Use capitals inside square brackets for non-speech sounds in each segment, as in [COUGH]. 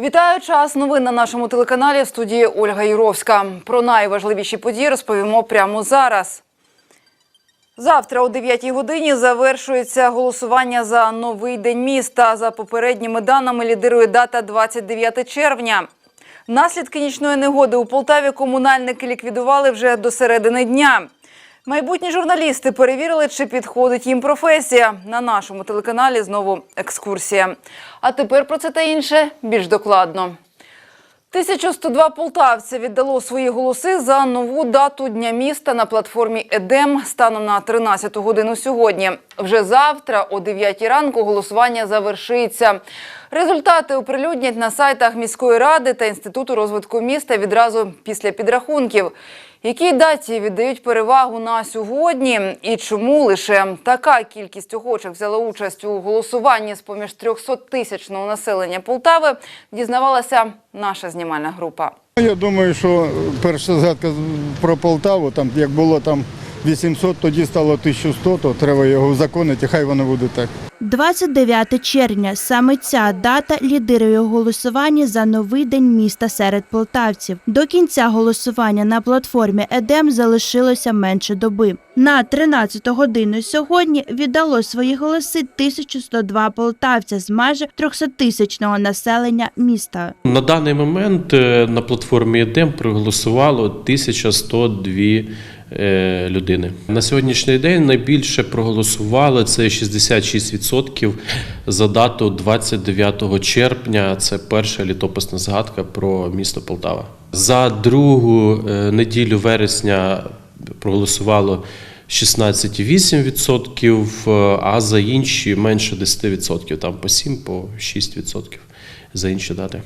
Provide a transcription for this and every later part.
Вітаю час новин на нашому телеканалі в студії Ольга Юровська. Про найважливіші події розповімо прямо зараз. Завтра о 9 годині завершується голосування за новий день міста. За попередніми даними лідирує дата 29 червня. Наслідки нічної негоди у Полтаві комунальники ліквідували вже до середини дня. Майбутні журналісти перевірили, чи підходить їм професія. На нашому телеканалі знову екскурсія. А тепер про це та інше більш докладно. 1102 полтавця віддало свої голоси за нову дату Дня міста на платформі «Едем» станом на 13 годину сьогодні. Вже завтра о 9 ранку голосування завершиться. Результати оприлюднять на сайтах міської ради та Інституту розвитку міста відразу після підрахунків. Якій даті віддають перевагу на сьогодні і чому лише така кількість охочих взяла участь у голосуванні з поміж 300-тисячного населення Полтави, дізнавалася наша знімальна група. Я думаю, що перша згадка про Полтаву, там як було там 800, тоді стало 1100, то треба його узаконити, хай воно буде так. 29 червня. Саме ця дата лідирує у голосуванні за новий день міста серед полтавців. До кінця голосування на платформі ЕДЕМ залишилося менше доби. На 13 годину сьогодні віддало свої голоси 1102 полтавця з майже 300-тисячного населення міста. На даний момент е, на платформі ЕДЕМ проголосувало 1102 е, людини. На сьогоднішній день найбільше проголосували це 66% за дату 29 червня. Це перша літописна згадка про місто Полтава. За другу е, неділю вересня проголосувало 16,8%, е, а за інші менше 10%, там по 7, по 6% за інші дати.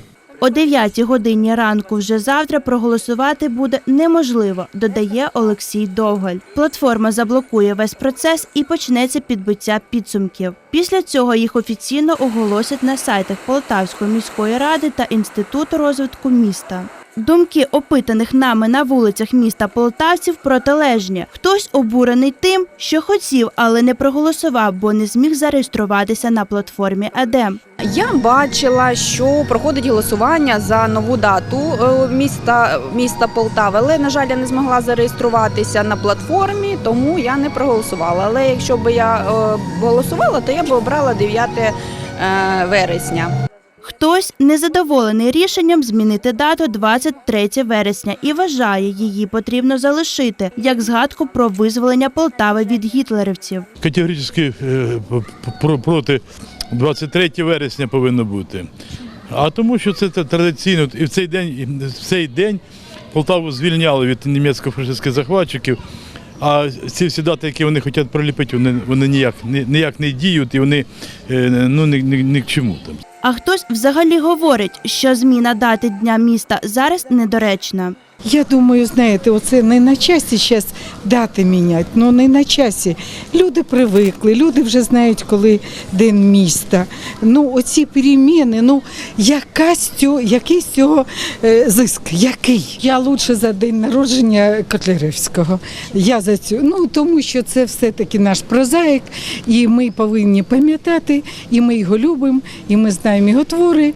О 9 годині ранку вже завтра проголосувати буде неможливо, додає Олексій Довгаль. Платформа заблокує весь процес і почнеться підбиття підсумків. Після цього їх офіційно оголосять на сайтах Полтавської міської ради та Інституту розвитку міста. Думки опитаних нами на вулицях міста полтавців протилежні. Хтось обурений тим, що хотів, але не проголосував, бо не зміг зареєструватися на платформі ЕДЕМ. Я бачила, що проходить голосування за нову дату е, міста, міста Полтави, але, на жаль, я не змогла зареєструватися на платформі, тому я не проголосувала. Але якщо б я е, голосувала, то я б обрала 9 е, вересня. Хтось незадоволений рішенням змінити дату 23 вересня і вважає, її потрібно залишити як згадку про визволення Полтави від гітлерівців. категорично е, проти 23 вересня повинно бути. А тому, що це традиційно і в цей день, в цей день Полтаву звільняли від німецько-фашистських захватчиків. А ці всі дати, які вони хочуть приліпити, вони, вони ніяк, ні- ніяк не діють і вони е, ну, ні, ні, ні к чому там. А хтось взагалі говорить, що зміна дати дня міста зараз недоречна. Я думаю, знаєте, оце не на часі зараз дати міняти, ну не на часі. Люди привикли, люди вже знають, коли день міста. Ну, оці переміни, ну якась цього, який з цього е, зиск? Який? Я лучше за день народження Котляревського. Я за цю. Ну тому що це все-таки наш прозаїк, і ми повинні пам'ятати, і ми його любимо, і ми знаємо його твори.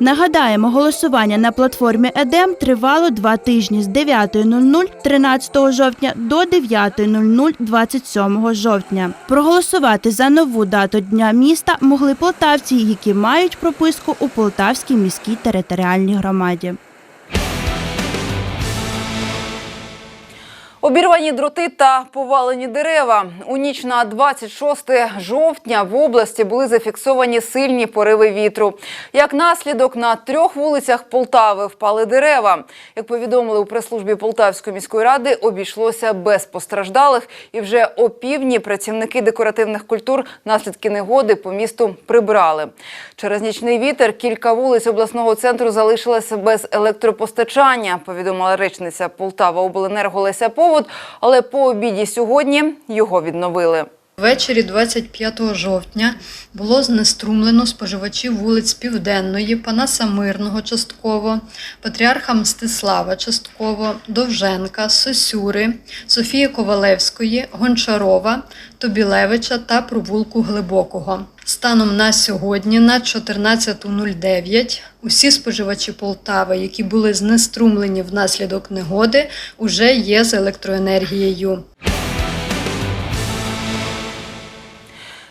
Нагадаємо, голосування на платформі ЕДЕМ тривало два тижні з 9.00 13 жовтня до 9.00 27 жовтня. Проголосувати за нову дату Дня міста могли полтавці, які мають прописку у Полтавській міській територіальній громаді. Обірвані дроти та повалені дерева. У ніч на 26 жовтня в області були зафіксовані сильні пориви вітру. Як наслідок, на трьох вулицях Полтави впали дерева. Як повідомили у прес-службі Полтавської міської ради, обійшлося без постраждалих. І вже опівдні працівники декоративних культур наслідки негоди по місту прибрали. Через нічний вітер кілька вулиць обласного центру залишилися без електропостачання, повідомила речниця Полтава Обленерго Леся Повод, але по обіді сьогодні його відновили. Ввечері 25 жовтня було знеструмлено споживачів вулиць Південної, Панаса Мирного частково, Патріарха Мстислава частково, Довженка, Сосюри, Софії Ковалевської, Гончарова, Тобілевича та провулку Глибокого. Станом на сьогодні, на 14.09, усі споживачі Полтави, які були знеструмлені внаслідок негоди, уже є з електроенергією.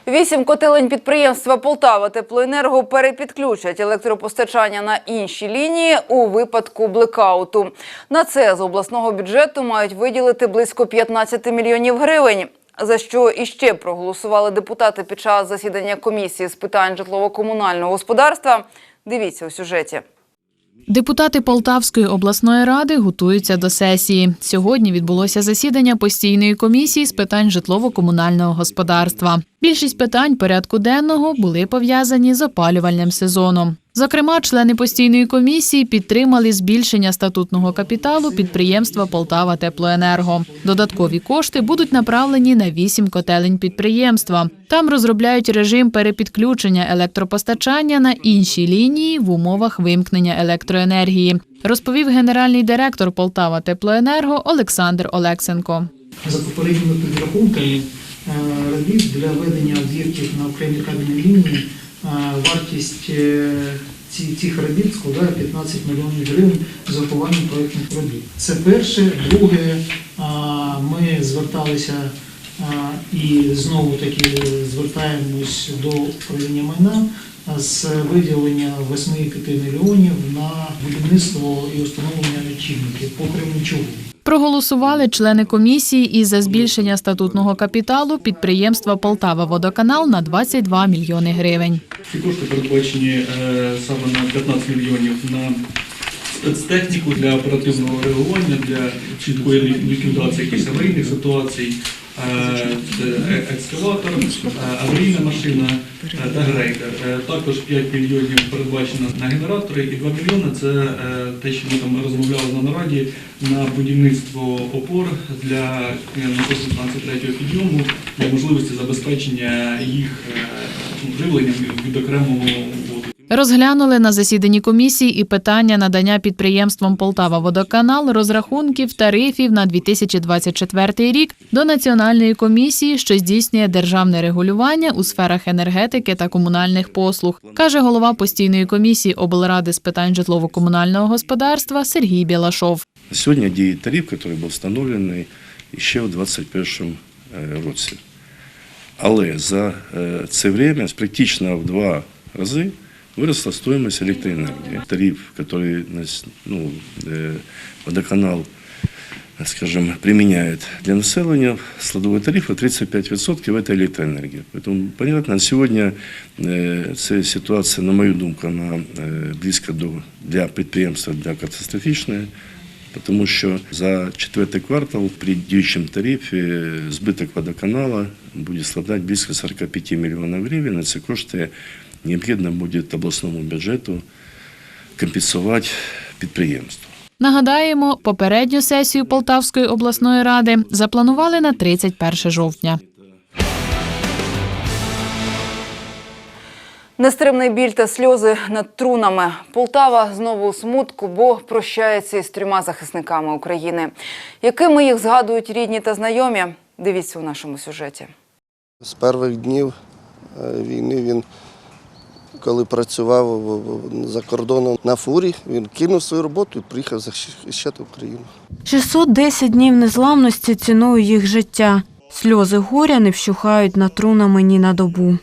Вісім котелень підприємства Полтава Теплоенерго перепідключать електропостачання на інші лінії у випадку блекауту. На це з обласного бюджету мають виділити близько 15 мільйонів гривень. За що іще проголосували депутати під час засідання комісії з питань житлово-комунального господарства. Дивіться у сюжеті. Депутати Полтавської обласної ради готуються до сесії. Сьогодні відбулося засідання постійної комісії з питань житлово-комунального господарства. Більшість питань порядку денного були пов'язані з опалювальним сезоном. Зокрема, члени постійної комісії підтримали збільшення статутного капіталу підприємства Полтава Теплоенерго. Додаткові кошти будуть направлені на вісім котелень підприємства. Там розробляють режим перепідключення електропостачання на інші лінії в умовах вимкнення електроенергії, розповів генеральний директор Полтава Теплоенерго Олександр Олексенко. За попередніми підрахунками е, робіт для ведення об'єктів на окремі кабельні лінії вартість е, цих робіт складає 15 мільйонів гривень з урахуванням проєктних робіт. Це перше. Друге, ми зверталися і знову таки звертаємось до управління майна з виділення 8,5 мільйонів на будівництво і установлення лічильників по Кременчугу. Проголосували члени комісії і за збільшення статутного капіталу підприємства Полтава Водоканал на 22 мільйони гривень. Ці кошти передбачені е, саме на 15 мільйонів на спецтехніку для оперативного реагування, для чіткої ліквідації якихось аварійних ситуацій. Е, е- екскаватор, е, аварійна машина та грейдер. Також 5 мільйонів передбачено на генератори і 2 мільйони це те, що ми там розмовляли на нараді, на будівництво опор для насосу 23 підйому для можливості забезпечення їх ну, живленням від окремого воду. Розглянули на засіданні комісії і питання надання підприємствам Полтава Водоканал розрахунків тарифів на 2024 рік до Національної комісії, що здійснює державне регулювання у сферах енергетики та комунальних послуг, каже голова постійної комісії облради з питань житлово-комунального господарства Сергій Білашов. Сьогодні діє тариф, який був встановлений ще в 2021 році. Але за е, це время практично в два рази виросла стоимость електроенергії. Тариф, який нас, ну, е, водоканал скажем, применяет для населения складовой тариф 35% это электроэнергия. Поэтому, понятно, на сегодня э, ця ситуація, на мою думку, вона е, близько до для підприємства для катастрофічна, тому що за четвертий квартал при діючому тарифі збиток водоканала буде складати близько 45 мільйонів гривень. На ці кошти необхідно буде обласному бюджету компенсувати підприємство. Нагадаємо, попередню сесію Полтавської обласної ради запланували на 31 жовтня. Нестримний біль та сльози над трунами. Полтава знову у смутку, бо прощається із трьома захисниками України. Якими їх згадують рідні та знайомі? Дивіться у нашому сюжеті. З перших днів е, війни він, коли працював за кордоном на фурі, він кинув свою роботу і приїхав захищати Україну. 610 днів незламності ціною їх життя. Сльози горя не вщухають на трунами ні на добу.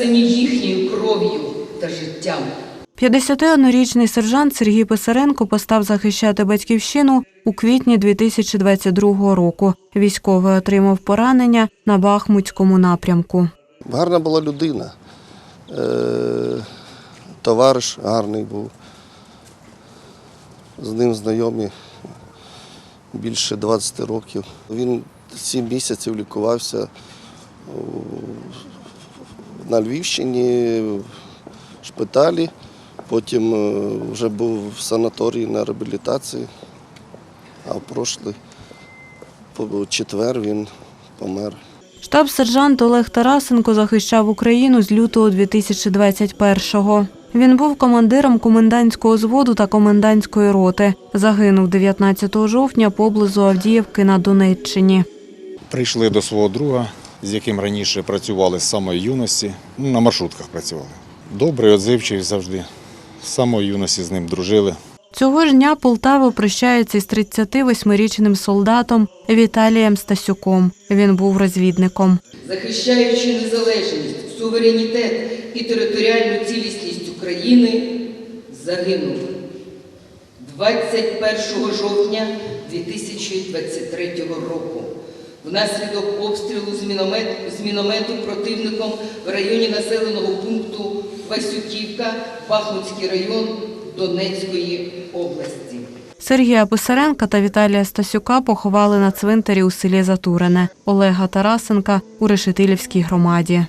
Написані їхньою кров'ю та життям. 51-річний сержант Сергій Писаренко постав захищати батьківщину у квітні 2022 року. Військовий отримав поранення на Бахмутському напрямку. Гарна була людина. Е, товариш гарний був. З ним знайомі більше 20 років. Він 7 місяців лікувався на Львівщині, в шпиталі. Потім е, вже був в санаторії на реабілітації, а в прошлий четвер він помер. Штаб-сержант Олег Тарасенко захищав Україну з лютого 2021-го. Він був командиром комендантського зводу та комендантської роти. Загинув 19 жовтня поблизу Авдіївки на Донеччині. Прийшли до свого друга, з яким раніше працювали з самої юності. Ну, на маршрутках працювали. Добрий, отзивчивий завжди. З самої юності з ним дружили. Цього ж дня Полтава прощається із 38-річним солдатом Віталієм Стасюком. Він був розвідником. захищаючи незалежність, суверенітет і територіальну цілісність України, загинув 21 жовтня 2023 року внаслідок обстрілу з міномету, з міномету противником в районі населеного пункту Васюківка, Бахмутський район Донецької області. Сергія Писаренка та Віталія Стасюка поховали на цвинтарі у селі Затурене, Олега Тарасенка у Решетилівській громаді.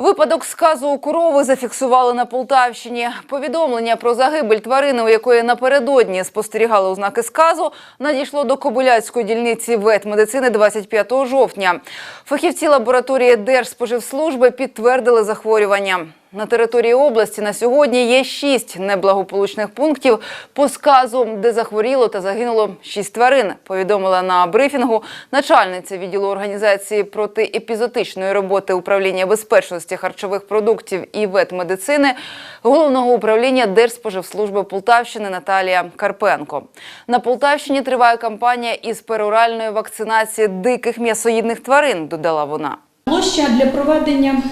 Випадок сказу у корови зафіксували на Полтавщині. Повідомлення про загибель тварини, у якої напередодні спостерігали ознаки сказу, надійшло до Кобиляцької дільниці ветмедицини 25 жовтня. Фахівці лабораторії Держспоживслужби підтвердили захворювання. На території області на сьогодні є шість неблагополучних пунктів по сказу, де захворіло та загинуло шість тварин. Повідомила на брифінгу начальниця відділу організації протиепізотичної роботи управління безпечності харчових продуктів і ветмедицини головного управління Держспоживслужби Полтавщини Наталія Карпенко. На Полтавщині триває кампанія із пероральної вакцинації диких м'ясоїдних тварин. Додала вона. Площа для проведення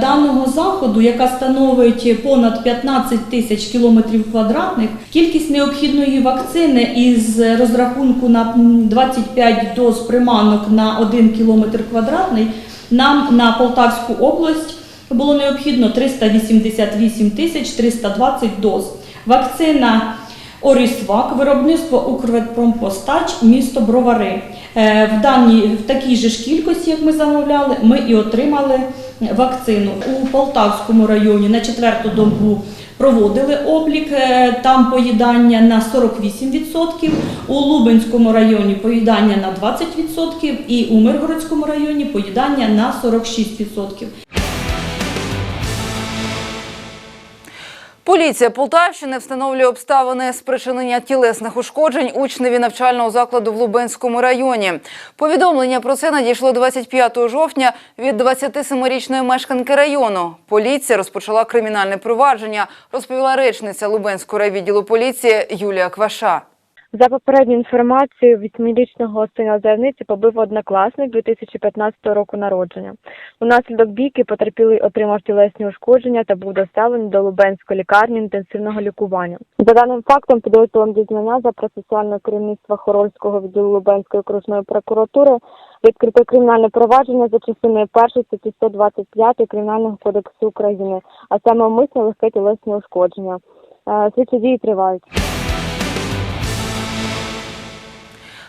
даного заходу, яка становить понад 15 тисяч кілометрів квадратних, кількість необхідної вакцини із розрахунку на м, 25 доз приманок на 1 кілометр квадратний нам на Полтавську область було необхідно 388 тисяч 320 доз. Вакцина Орісвак, виробництво Укрветпромпостач, місто Бровари. Е, В даній в такій же ж кількості, як ми замовляли, ми і отримали вакцину у Полтавському районі на четверту добу. Проводили облік, е, там поїдання на 48%, у Лубенському районі поїдання на 20% і у Миргородському районі поїдання на 46%. Поліція Полтавщини встановлює обставини спричинення тілесних ушкоджень учневі навчального закладу в Лубенському районі. Повідомлення про це надійшло 25 жовтня від 27-річної мешканки району. Поліція розпочала кримінальне провадження, розповіла речниця Лубенського райвідділу поліції Юлія Кваша. За попередньою інформацією, восьмирічного сина заявниці побив однокласник 2015 року народження. Унаслідок бійки потерпілий отримав тілесні ушкодження та був доставлений до Лубенської лікарні інтенсивного лікування. За даним фактом, підрозділом дізнання за процесуальне керівництво Хорольського відділу Лубенської окружної прокуратури відкрито кримінальне провадження за частиною першої статті 125 Кримінального кодексу України, а саме умисне легке тілесні ушкодження. Е, Слідчі дії тривають.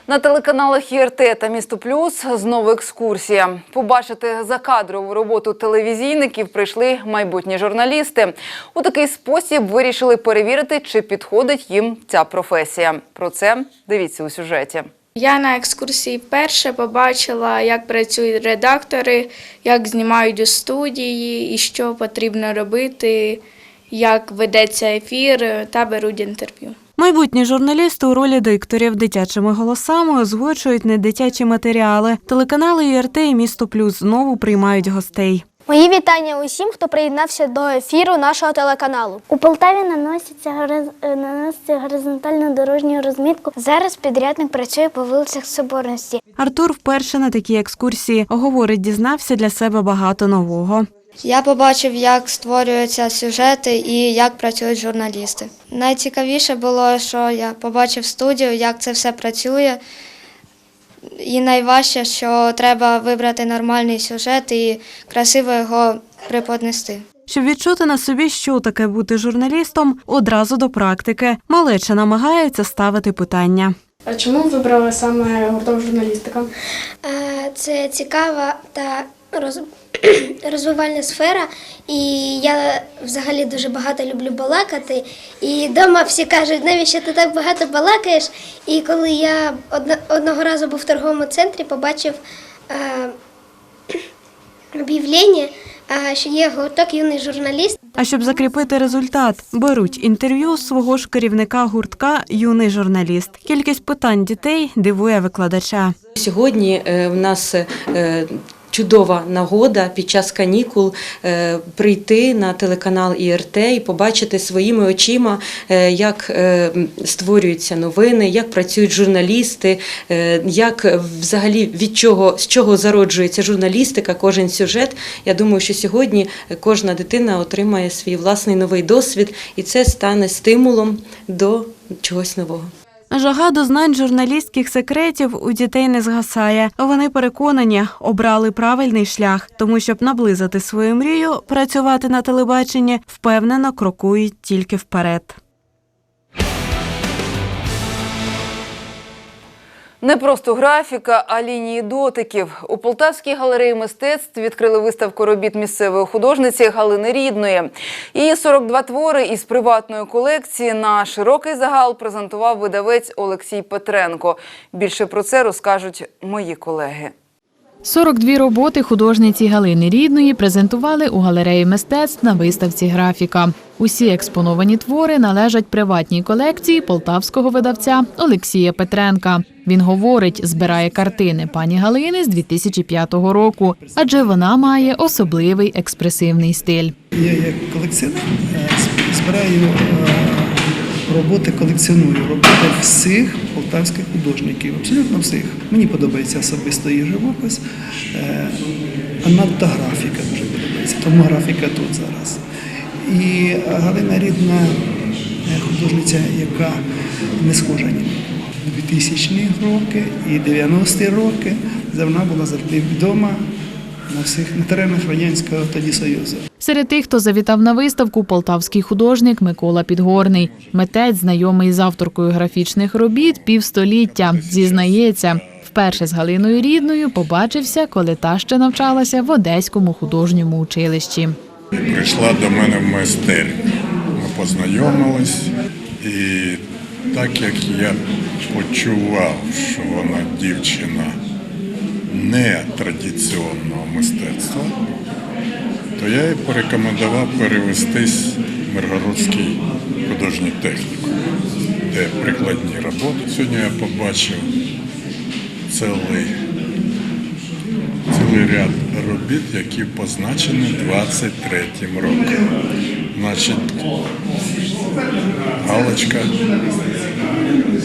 На телеканалах ІРТ та Місто Плюс знову екскурсія. Побачити закадрову роботу телевізійників прийшли майбутні журналісти. У такий спосіб вирішили перевірити, чи підходить їм ця професія. Про це дивіться у сюжеті. Я на екскурсії вперше побачила, як працюють редактори, як знімають у студії і що потрібно робити, як ведеться ефір та беруть інтерв'ю. Майбутні журналісти у ролі дикторів дитячими голосами озвучують недитячі матеріали. Телеканали ЮРТ і Місто Плюс знову приймають гостей. Мої вітання усім, хто приєднався до ефіру нашого телеканалу. У Полтаві наноситься е, наноситься горизонтальну дорожню розмітку. Зараз підрядник працює по вулицях Соборності. Артур вперше на такій екскурсії говорить, дізнався для себе багато нового. Я побачив, як створюються сюжети і як працюють журналісти. Найцікавіше було, що я побачив студію, як це все працює. і найважче, що треба вибрати нормальний сюжет і красиво його преподнести. Щоб відчути на собі, що таке бути журналістом, одразу до практики. Малеча намагається ставити питання. А чому вибрали саме гурток журналістика? Це цікава та. [CLEARS THROAT] розвивальна сфера, і я взагалі дуже багато люблю балакати. І вдома всі кажуть, навіщо ти так багато балакаєш? І коли я одного разу був в торговому центрі, побачив е... [CLEARS THROAT] об'явлення, е, що є гурток юний журналіст. А щоб закріпити результат, беруть інтерв'ю з свого ж керівника гуртка Юний журналіст. Кількість питань дітей дивує викладача. Сьогодні е, в нас чудова нагода під час канікул е, прийти на телеканал ІРТ і побачити своїми очима, е, як е, створюються новини, як працюють журналісти, як взагалі від чого з чого зароджується журналістика, кожен сюжет. Я думаю, що сьогодні кожна дитина отримає свій власний новий досвід, і це стане стимулом до чогось нового. Жага до знань журналістських секретів у дітей не згасає. Вони переконані, обрали правильний шлях, тому щоб наблизити свою мрію, працювати на телебаченні впевнено крокують тільки вперед. Не просто графіка, а лінії дотиків. У Полтавській галереї мистецтв відкрили виставку робіт місцевої художниці Галини Рідної. Її 42 твори із приватної колекції на широкий загал презентував видавець Олексій Петренко. Більше про це розкажуть мої колеги. 42 роботи художниці Галини Рідної презентували у галереї мистецтв на виставці графіка. Усі експоновані твори належать приватній колекції полтавського видавця Олексія Петренка. Він говорить, збирає картини пані Галини з 2005 року, адже вона має особливий експресивний стиль. Я як колекціонер е, збираю е, роботи, колекціоную роботи всіх полтавських художників, абсолютно всіх. Мені подобається особисто її живопис, е, а надто графіка дуже подобається, тому графіка тут зараз. І Галина Рідна е, художниця, яка не схожа ні на 2000-ні роки і 90-ті роки вона була завжди вдома на всіх на теренах Радянського тоді Союзу. Серед тих, хто завітав на виставку, полтавський художник Микола Підгорний. Митець, знайомий з авторкою графічних робіт півстоліття, зізнається. Вперше з Галиною Рідною побачився, коли та ще навчалася в Одеському художньому училищі. прийшла до мене в майстерню. Ми познайомились, і так як я почував, що вона дівчина не традиційного мистецтва, то я їй порекомендував перевестись в Миргородський художній технікум, де прикладні роботи. Сьогодні я побачив цілий цілий ряд робіт, які позначені 23-м роком. Значить, Галочка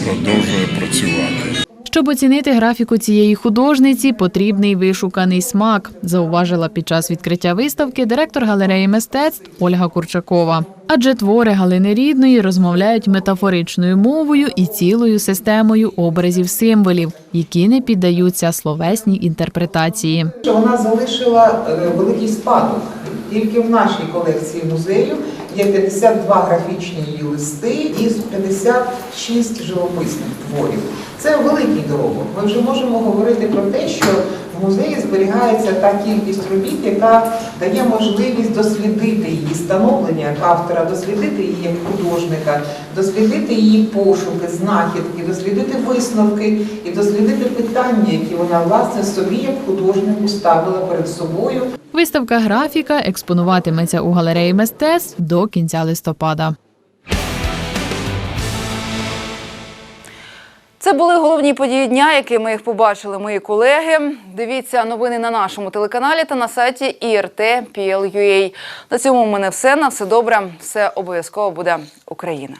продовжує працювати. Щоб оцінити графіку цієї художниці, потрібний вишуканий смак, зауважила під час відкриття виставки директор галереї мистецтв Ольга Курчакова. Адже твори Галини Рідної розмовляють метафоричною мовою і цілою системою образів символів, які не піддаються словесній інтерпретації. вона залишила е, великий спадок. Тільки в нашій колекції музею є 52 графічні її листи із 56 живописних творів. Це великий доробок. Ми вже можемо говорити про те, що музеї зберігається та кількість робіт, яка дає можливість дослідити її становлення як автора, дослідити її як художника, дослідити її пошуки, знахідки, дослідити висновки і дослідити питання, які вона власне собі як художнику ставила перед собою. Виставка графіка експонуватиметься у галереї мистецтв до кінця листопада. Це були головні події дня, якими їх побачили мої колеги. Дивіться новини на нашому телеканалі та на сайті IRT.PL.UA. На цьому в мене все. На все добре. Все обов'язково буде Україна.